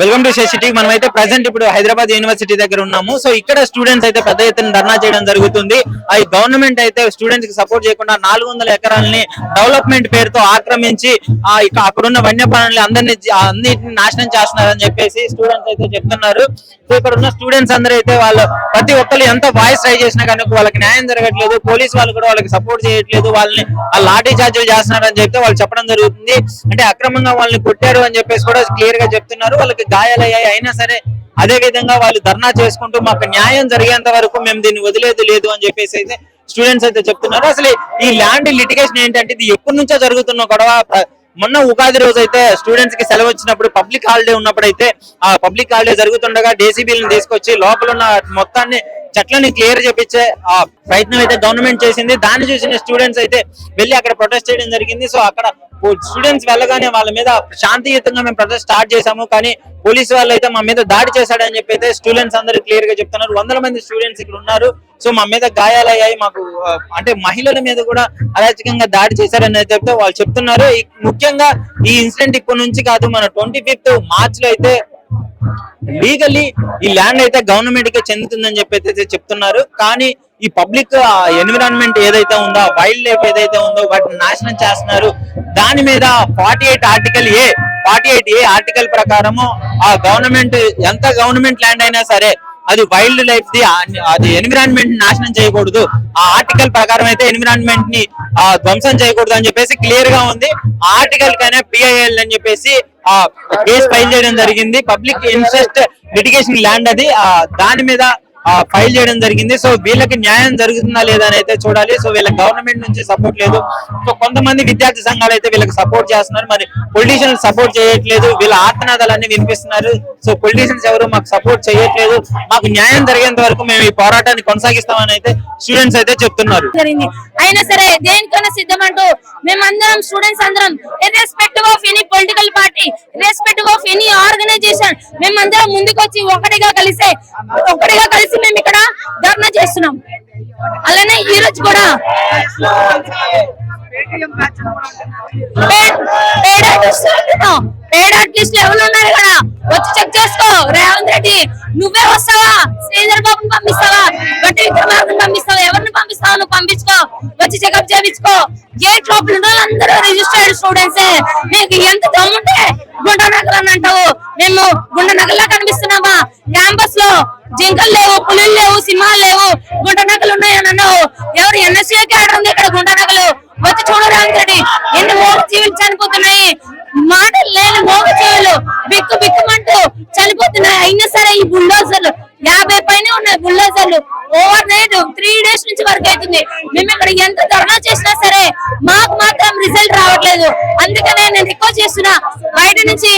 Welcome to city మనం అయితే present ఇప్పుడు హైదరాబాద్ యూనివర్సిటీ దగ్గర ఉన్నాము. సో ఇక్కడ స్టూడెంట్స్ అయితే పెద్ద ఎత్తున ధర్నా చేయడం జరుగుతుంది. ఆ గవర్నమెంట్ అయితే స్టూడెంట్స్కి సపోర్ట్ చేయకుండా నాలుగు వందల ఎకరాలని డెవలప్మెంట్ పేరుతో ఆక్రమించి ఆ అక్కడున్న వన్యప్రాణులు అందరినీ అన్నిటిని నాశనం చేస్తున్నారని చెప్పేసి స్టూడెంట్స్ అయితే చెప్తున్నారు. సో ఇక్కడ ఉన్న స్టూడెంట్స్ అందరూ అయితే వాళ్ళు ప్రతి ఒక్కరు ఎంత వాయిస్ ట్రై చేసినా కానీ వాళ్ళకి న్యాయం జరగట్లేదు. పోలీస్ వాళ్ళు కూడా వాళ్ళకి సపోర్ట్ చేయట్లేదు. వాళ్ళని ఆ లాఠీ చార్జీలు చేస్తున్నారని చెప్తే వాళ్ళు చెప్పడం జరుగుతుంది. అంటే అక్రమంగా వాళ్ళని కొట్టారు అని చెప్పేసి కూడా క్లియర్గా చెప్తున్నారు. వాళ్ళకి గాయాలయ్యాయి. అయినా సరే అదే విధంగా వాళ్ళు ధర్నా చేసుకుంటూ మాకు న్యాయం జరిగేంత వరకు మేము దీన్ని వదిలేదు లేదు అని చెప్పేసి అయితే స్టూడెంట్స్ అయితే చెప్తున్నారు. అసలు ఈ ల్యాండ్ లిటిగేషన్ ఏంటంటే ఇది ఎప్పటి నుంచో జరుగుతున్న గొడవ. మొన్న ఉగాది రోజు అయితే స్టూడెంట్స్కి సెలవు వచ్చినప్పుడు పబ్లిక్ హాలిడే ఉన్నప్పుడు అయితే ఆ పబ్లిక్ హాలిడే జరుగుతుండగా డేసీబీలను తీసుకొచ్చి లోపల ఉన్న మొత్తాన్ని చెట్లని క్లియర్ చేపించే ఆ ప్రయత్నం అయితే గవర్నమెంట్ చేసింది. దాన్ని చూసిన స్టూడెంట్స్ అయితే వెళ్ళి అక్కడ ప్రొటెస్ట్ చేయడం జరిగింది. సో అక్కడ స్టూడెంట్స్ వెళ్ళగానే వాళ్ళ మీద శాంతియుతంగా మేము ప్రొటెస్ట్ స్టార్ట్ చేశాము. కానీ పోలీసు వాళ్ళు అయితే మా మీద దాడి చేశాడని చెప్పి అయితే స్టూడెంట్స్ అందరూ క్లియర్గా చెప్తున్నారు. వందల మంది స్టూడెంట్స్ ఇక్కడ ఉన్నారు. సో మా మీద గాయాలయ్యాయి. మాకు అంటే మహిళల మీద కూడా అరాచకంగా దాడి చేశారని చెప్తే వాళ్ళు చెప్తున్నారు. ఈ- ముఖ్యంగా ఈ ఇన్సిడెంట్ ఇప్పటి నుంచి కాదు మన ట్వంటీ ఫిఫ్త్ మార్చ్లో అయితే లీగల్లీ ఈ ల్యాండ్ అయితే గవర్నమెంట్ కే చెందుతుందని చెప్పి అయితే చెప్తున్నారు. కానీ ఈ పబ్లిక్ ఎన్విరాన్మెంట్ ఏదైతే ఉందో వైల్డ్ లైఫ్ ఏదైతే ఉందో వాటిని నాశనం చేస్తున్నారు. దాని మీద forty eight article A forty eight A article ప్రకారము ఆ గవర్నమెంట్ ఎంత గవర్నమెంట్ ల్యాండ్ అయినా సరే అది వైల్డ్ లైఫ్ ది అది ఎన్విరాన్మెంట్ నాశనం చేయకూడదు. ఆ ఆర్టికల్ ప్రకారం అయితే ఎన్విరాన్మెంట్ని ఆ ధ్వంసం చేయకూడదు అని చెప్పేసి క్లియర్గా ఉంది. ఆర్టికల్ కైనా పిఐఎల్ అని చెప్పేసి ఆ కేసు ఫైల్ చేయడం జరిగింది. పబ్లిక్ ఇంట్రెస్ట్ లిటిగేషన్ ల్యాండ్ అది. ఆ దాని మీద ఫైల్ చేయడం జరిగింది. సో వీళ్ళకి న్యాయం జరుగుతుందా లేదా అని అయితే చూడాలి. సో వీళ్ళ గవర్నమెంట్ నుంచి సపోర్ట్ లేదు. సో కొంతమంది విద్యార్థి సంఘాలు అయితే వీళ్ళకి సపోర్ట్ చేస్తున్నారు. మరి పొలిటీషియన్స్ సపోర్ట్ చేయట్లేదు. వీళ్ళ ఆత్మనాదాలన్నీ వినిపిస్తున్నారు. సో పొలిటీషియన్స్ ఎవరు మాకు సపోర్ట్ చేయట్లేదు. మాకు న్యాయం జరిగేంత వరకు మేము ఈ పోరాటాన్ని కొనసాగిస్తామని అయితే స్టూడెంట్స్ అయితే చెప్తున్నారు. అయినా సరే దేనికైనా సిద్ధమంటూ మేమందరం స్టూడెంట్స్ అందరం irrespective of any political party irrespective of any organisation మేమందరం ముందుకు వచ్చి ఒకటిగా కలిసే ఒకటిగా కలిసి మేము ఇక్కడ ధర్నా చేస్తున్నాం. అలానే ఈ రోజు కూడా పేడ్ ఆర్టిస్ట్ ఎవరు ఉన్నారు ఇక్కడ? వచ్చి చెక్ చేసుకో. రేవంత్ రెడ్డి నువ్వే వస్తావా? శ్రీధర్ బాబుని పంపిస్తావా? గట్టి విక్రమార్కని పంపిస్తావా? ఎవరిని పంపిస్తావా? నువ్వు పంపించుకో. వచ్చి చెకప్ చేయించుకో. గేట్ లోపల అందరూ రిజిస్టర్డ్ స్టూడెంట్స్ మీకు ఎంత దమ్ముంటే గుండె నగలు అని అంటావు. మేము గుండె నగల్లా కనిపిస్తున్నామా? క్యాంపస్లో జింకలు లేవు పులులు లేవు సింహాలు లేవు గుంట నగలు ఉన్నాయని అన్నావు ఎవరు ఎన్ఎస్సీ క్యాడర్ ఉంది ఇక్కడ గుంట నగలు వచ్చి చూడు రేవంత్ రెడ్డి ఎన్ని మోగ జీవులు చనిపోతున్నాయి. మాటలు లేని మోగ జీవులు బిక్కు బిక్కుమంటూ చనిపోతున్నాయి. అయినా సరే ఈ బుల్డోజర్లు యాభై పైన ఉన్నాయి బుల్డోజర్లు. ఓవర్ నైట్ త్రీ డేస్ నుంచి వర్క్ అవుతుంది. మేము ఇక్కడ ఎంత ధర్నా చేసినా సరే మాకు మాత్రం రిజల్ట్ రావట్లేదు. అందుకనే నేను రిక్వెస్ట్ చేస్తున్నా. బయట నుంచి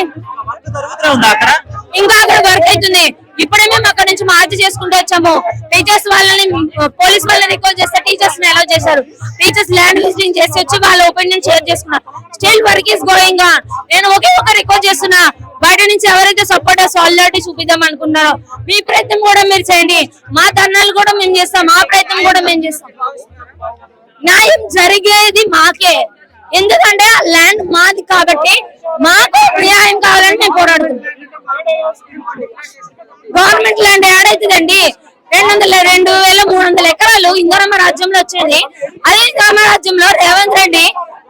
ఇంకా అక్కడ వర్క్ అవుతుంది. ఇప్పుడే మేము అక్కడ నుంచి మార్చి చేసుకుంటూ వచ్చాము. టీచర్స్ వాళ్ళని పోలీస్ వాళ్ళని రిక్వెస్ట్ చేస్తే టీచర్స్ని అలౌ చేశారు. టీచర్స్ ల్యాండ్ విజిటింగ్ చేసి వచ్చి వాళ్ళ ఒపీనియన్ షేర్ చేసుకున్నారు. Still work is going on నేను ఒకే ఒక రిక్వెస్ట్ చేస్తున్నా. బయట నుంచి ఎవరైతే సపోర్ట్ సాలిడారిటీ చూపిద్దాం అనుకున్నారో మీ ప్రయత్నం కూడా మీరు చేయండి. మా ధర్నాలు కూడా మేము చేస్తాం. మా ప్రయత్నం కూడా మేము చేస్తాం. న్యాయం జరిగేది మాకే. ఎందుకంటే ఆ ల్యాండ్ మాది కాబట్టి మాకు న్యాయం కావాలని మేము పోరాడుతున్నాం. గవర్నమెంట్ ల్యాండ్ ఏడైతుందండి రెండు వందల రెండు వేల మూడు వందల ఎకరాలు ఇందరమ్మ రాజ్యంలో వచ్చేది. అదే ఇందిరమ్మ రాజ్యంలో రేవంత్ రెడ్డి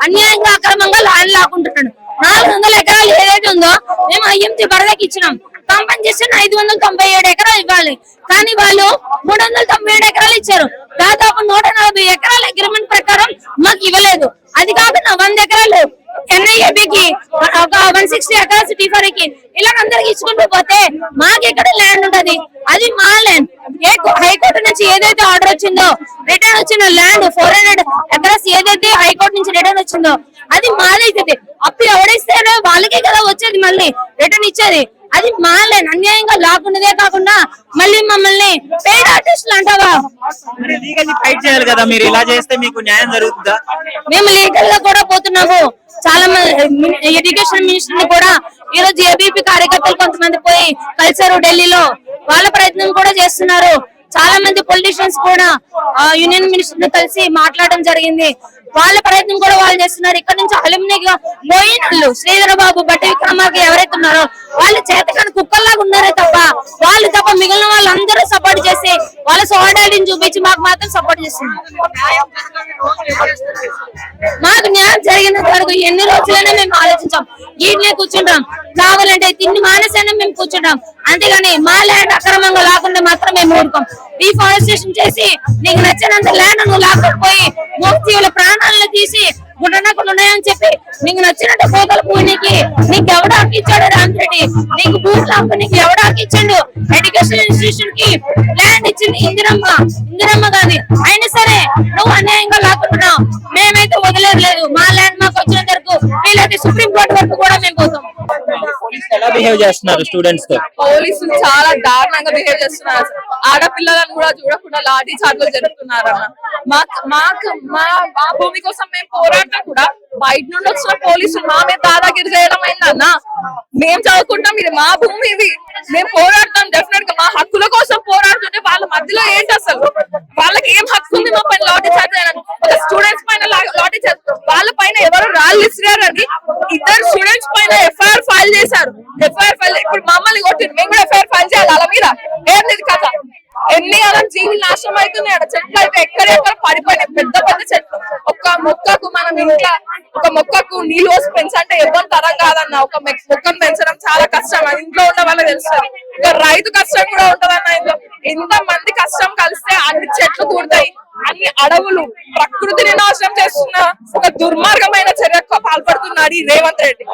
అన్యాయంగా అక్రమంగా ల్యాండ్ లాక్కుంటున్నాడు. నాలుగు వందల ఎకరాలు ఏదైతే ఉందో మేము ఐఎంసీ బరదకి ఇచ్చినాం. కాంపన్సేషన్ ఐదు వందల తొంభై ఏడు ఎకరాలు ఇవ్వాలి. కానీ వాళ్ళు మూడు వందల తొంభై ఏడు ఎకరాలు ఇచ్చారు. దాదాపు నూట నలభై ఎకరాల అగ్రిమెంట్ ప్రకారం మాకు ఇవ్వలేదు. అది కాకుండా వంద ఎకరాలు ఎన్ఐఏబికి ఒక వన్ సిక్స్టీ ఎకరాస్ టీఫర్కి ఇలా అందరికి ఇచ్చుకుంటూ పోతే మాకు ఎక్కడ ల్యాండ్ ఉంటది? అది మా ల్యాండ్ ఏ హైకోర్టు నుంచి ఏదైతే ఆర్డర్ వచ్చిందో రిటర్న్ వచ్చిన ల్యాండ్ ఫోర్ హండ్రెడ్ ఎకరాస్ ఏదైతే హైకోర్టు నుంచి రిటర్న్ వచ్చిందో అది మాదైతుంది అప్పుడు ఎవడిస్తేనే వాళ్ళకే కదా వచ్చేది మళ్ళీ రిటర్న్ ఇచ్చేది. అది మా ల్యాండ్ అన్యాయంగా లాక్కున్నదే కాకుండా మళ్ళీ మమ్మల్ని పేడ్ ఆర్టిస్టులు అంటావా? మరి లీగల్లీ ఫైట్ చేయాలి కదా మీరు. ఇలా చేస్తే మీకు న్యాయం జరుగుతుందా? మేము లీగల్గా కూడా పోతున్నాము. చాలా మంది ఎడ్యుకేషన్ మినిస్టర్ని కూడా ఈ రోజు ఏబీపీ కార్యకర్తలు కొంతమంది పోయి కలిశారు ఢిల్లీలో. వాళ్ళ ప్రయత్నం కూడా చేస్తున్నారు. చాలా మంది పొలిటీషియన్స్ కూడా యూనియన్ మినిస్టర్ని కలిసి మాట్లాడడం జరిగింది. వాళ్ళ ప్రయత్నం కూడా వాళ్ళు చేస్తున్నారు. ఇక్కడ నుంచి అలుమిని పోయిన వాళ్ళు శ్రీధర బాబు బట్టి విక్రమార్కి ఎవరైతే ఉన్నారో వాళ్ళు చేతకాని కుక్క తప్ప మిగిలిన వాళ్ళందరూ సపోర్ట్ చేసి వాళ్ళ సోడాలిని చూపించి మాకు మాత్రం సపోర్ట్ చేస్తున్నారు మాకు న్యాయం జరిగిన వరకు ఎన్ని రోజులైనా మేము ఆలోచించాం. వీటినే కూర్చుంటాం. కావాలంటే తిండి మానేసైనా మేము కూర్చుంటాం. అంతేగాని మా ల్యాండ్ అక్రమంగా లేకుండా మాత్రం మేము ఊరుకోం. డిఫారెస్టేషన్ చేసి నీకు నచ్చినంత ల్యాండ్ నువ్వు లాక్కపోయి మోక్షీవుల ప్రాణాలను తీసి గుడ్డనకుండా ఉన్నాయని చెప్పి నీకు నచ్చినట్టు కోతలు పూనికి నీకు ఎవడ నీకు భూమి లాక్కు నీకు ఎవడ ఇచ్చాడు? ఎడ్యుకేషన్ ఇన్స్టిట్యూషన్కి ల్యాండ్ ఇచ్చింది ఇందిరమ్మ ఇందిరమ్మ గాని అయినా సరే నువ్వు అన్యాయంగా లాక్కుంటున్నావు మేమైతే వదిలేదు మా ల్యాండ్ మాకు వచ్చిన వరకు వీలైతే సుప్రీం కోర్టు వరకు కూడా మేము పోతాం. ఎలా బిహేవ్ చేస్తున్నారు స్టూడెంట్స్తో? పోలీసులు చాలా దారుణంగా బిహేవ్ చేస్తున్నారు. ఆడపిల్లలను కూడా చూడకుండా లాఠీ చార్జీలు జరుపుతున్నారన్న. మా మాకు మా మా భూమి కోసం మేము పోరాడినా కూడా బయట నుండి వచ్చిన పోలీసులు మా మీద దాదాగిరి చేయడం అయిందన్న. మేము చదువుకుంటాం ఇది మా భూమి ఇది. మేము పోరాడతాం డెఫినెట్గా మా హక్కుల కోసం పోరాడుతుంటే వాళ్ళ మధ్యలో ఏంటి అసలు? వాళ్ళకి ఏం హక్కు ఉంది మా పైన లాటరీ చార్జ్ ఒక స్టూడెంట్స్ పైన లాటరీ చార్జ్ వాళ్ళ పైన ఎవరు రాళ్ళు ఇసిరారని ఇద్దరు స్టూడెంట్స్ పైన ఎఫ్ఐఆర్ ఫైల్ చేశారు. ఎఫ్ఐఆర్ ఫైల్ ఇప్పుడు మమ్మల్ని కొట్టింది మేము కూడా ఎఫ్ఐఆర్ ఫైల్ చేయాలి అలా మీద. ఏంది కథ? ఎన్ని అలా జీవులు నాశనం అవుతున్నాయి అక్కడ చెట్లు అయితే ఎక్కడెక్కడ పడిపోయినాయి. పెద్ద పెద్ద చెట్లు. ఒక్క మొక్కకు మనం ఇంట్లో ఒక మొక్కకు నీళ్ళు పోసి పెంచంటే ఎవరి తరం కాదన్న. ఒక మొక్కను పెంచడం చాలా కష్టం. అది ఇంట్లో ఉన్న వాళ్ళకి తెలుస్తుంది. ఇక రైతు కష్టం కూడా ఉంటదన్న ఇంట్లో. ఇంత మంది కష్టం కలిస్తే అన్ని చెట్లు కూడతాయి అన్ని అడవులు ప్రకృతిని నాశనం చేస్తున్న ఒక దుర్మార్గమైన చర్యకు పాల్పడుతున్నాడు ఈ రేవంత్ రెడ్డి.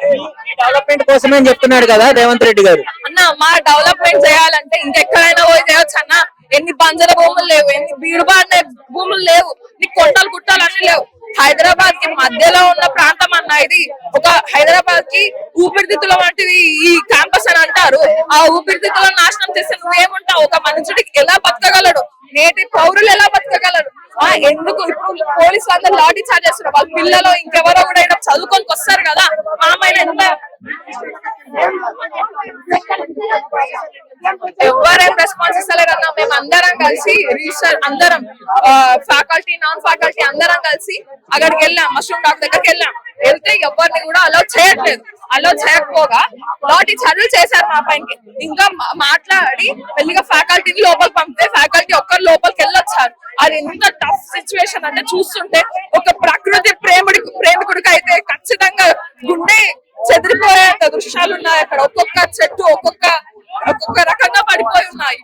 డెవలప్మెంట్ కోసమే చెప్తున్నాడు కదా రేవంత్ రెడ్డి గారు. అన్న మా డెవలప్మెంట్ చేయాలంటే ఇంకెక్కడైనా పోయి చేయొచ్చు అన్న ఎన్ని బంజర భూములు లేవు ఎన్ని బీడుబాడిన భూములు లేవు నీ కొండలు గుట్టలు అన్ని లేవు. హైదరాబాద్కి మధ్యలో ఉన్న ప్రాంతం అన్న ఇది ఒక హైదరాబాద్కి ఊపిరితిత్తుల వంటిది ఈ క్యాంపస్ అని అంటారు. ఆ ఊపిరితిత్తులను నాశనం చేస్తే నువ్వేముంటావు? ఒక మనుషుడికి ఎలా బతకగలడు? నేటి పౌరులు ఎలా బతకగలరు? ఆ ఎందుకు ఇప్పుడు పోలీసులు అందరు లాఠీ చార్జ్ చేస్తున్నారు? వాళ్ళ పిల్లలు ఇంకెవరో కూడా చదువుకొని వస్తారు కదా? మా ఎంత ఎవరేం రెస్పాన్స్ ఇస్తలేరన్నా మేము అందరం కలిసి రిజిస్టర్ అందరం ఫ్యాకల్టీ నాన్ ఫ్యాకల్టీ అందరం కలిసి అక్కడికి వెళ్ళాం మష్రూమ్ డాక్ దగ్గరికి వెళ్ళాం. వెళ్తే ఎవరిని కూడా అలో చేయట్లేదు. అలో చేయకపోగా లాఠీ చర్యలు చేశారు మా పైనకి. ఇంకా మాట్లాడి మెల్లిగా ఫ్యాకల్టీని లోపలికి పంపితే ఫ్యాకల్టీ ఒక్కరు లోపలికి వెళ్ళొచ్చారు. అది ఎంత టఫ్ సిచ్యువేషన్ అంటే చూస్తుంటే ఒక ప్రకృతి ప్రేముడి ప్రేమికుడికి అయితే ఖచ్చితంగా గుండె చెదిరిపోయేంత దృశ్యాలు ఉన్నాయి అక్కడ. ఒక్కొక్క చెట్టు ఒక్కొక్క ఒక్కొక్క రకంగా పడిపోయి ఉన్నాయి.